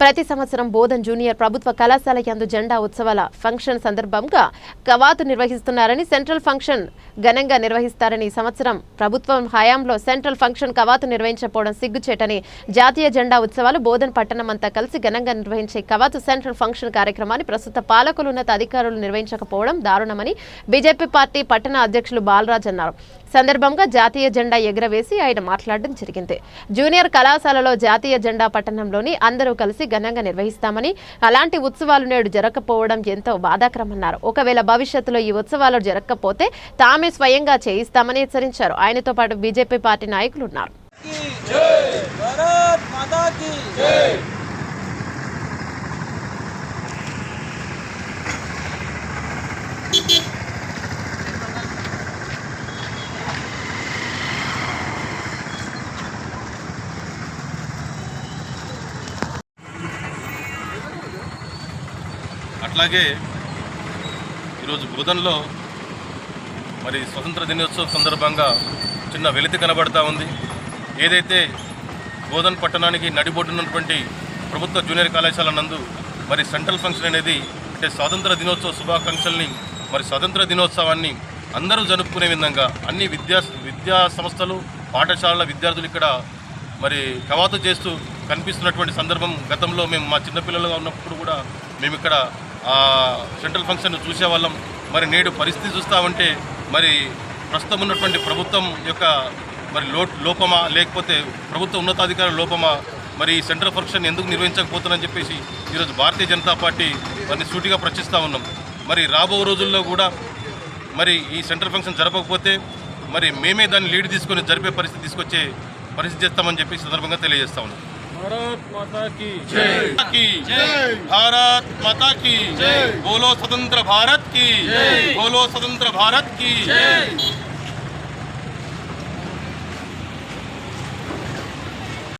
ప్రతి సంవత్సరం బోధన్ జూనియర్ ప్రభుత్వ కళాశాల యందు జెండా ఉత్సవాల ఫంక్షన్ సందర్భంగా కవాతు నిర్వహిస్తున్నారని సెంట్రల్ ఫంక్షన్ ఘనంగా నిర్వహిస్తారని సంవత్సరం ప్రభుత్వం హయాంలో సెంట్రల్ ఫంక్షన్ కవాతు నిర్వహించకపోవడం సిగ్గుచేటని జాతీయ జెండా ఉత్సవాలు బోధన్ పట్టణం అంతా కలిసి ఘనంగా నిర్వహించే కవాతు సెంట్రల్ ఫంక్షన్ కార్యక్రమాన్ని ప్రస్తుత పాలకులు ఉన్నత అధికారులు నిర్వహించకపోవడం దారుణమని బీజేపీ పార్టీ పట్టణ అధ్యక్షులు బాలరాజ్ అన్నారు. సందర్భంగా జాతీయ జెండా ఎగురవేసి ఆయన మాట్లాడడం జరిగింది. జూనియర్ కళాశాలలో జాతీయ జెండా పట్టణంలోని అందరూ కలిసి ఘనంగా నిర్వహిస్తామని అలాంటి ఉత్సవాలు నేడు జరగకపోవడం ఎంతో బాధాకరమన్నారు. ఒకవేళ భవిష్యత్తులో ఈ ఉత్సవాలు జరగకపోతే తామే స్వయంగా చేయిస్తామని హెచ్చరించారు. ఆయనతో పాటు బీజేపీ పార్టీ నాయకులు ఉన్నారు. అట్లాగే ఈరోజు బృదంలో మరి స్వతంత్ర దినోత్సవం సందర్భంగా చిన్న వెలితి కనబడతా ఉంది. ఏదైతే బోధన్ పట్టణానికి నడిబొడ్డున్నటువంటి ప్రభుత్వ జూనియర్ కళాశాల నందు మరి సెంట్రల్ ఫంక్షన్ అనేది అంటే స్వాతంత్ర దినోత్సవ శుభాకాంక్షల్ని మరి స్వాతంత్ర దినోత్సవాన్ని అందరూ జరుపుకునే విధంగా అన్ని విద్యా విద్యా సంస్థలు పాఠశాలల విద్యార్థులు ఇక్కడ మరి కవాతు చేస్తూ కనిపిస్తున్నటువంటి సందర్భం గతంలో మేము మా చిన్నపిల్లలుగా ఉన్నప్పుడు కూడా మేము ఇక్కడ సెంట్రల్ ఫంక్షన్ చూసేవాళ్ళం. మరి నేడు పరిస్థితి చూస్తా ఉంటే మరి ప్రస్తుతం ఉన్నటువంటి ప్రభుత్వం యొక్క మరి లో లోపమా లేకపోతే ప్రభుత్వ ఉన్నతాధికారుల లోపమా మరి ఈ సెంట్రల్ ఫంక్షన్ ఎందుకు నిర్వహించకపోతున్నారని చెప్పేసి ఈరోజు భారతీయ జనతా పార్టీ వారిని సూటిగా ప్రశ్నిస్తూ ఉన్నాం. మరి రాబో రోజుల్లో కూడా మరి ఈ సెంట్రల్ ఫంక్షన్ జరపకపోతే మరి మేమే దాన్ని లీడ్ తీసుకొని జరిపే పరిస్థితి తీసుకొచ్చే పరిస్థితి చేస్తామని చెప్పి సందర్భంగా తెలియజేస్తా ఉన్నాం. भारत माता की जय। की। जय। भारत माता की। जय। बोलो स्वतंत्र भारत की। जय। बोलो स्वतंत्र भारत की।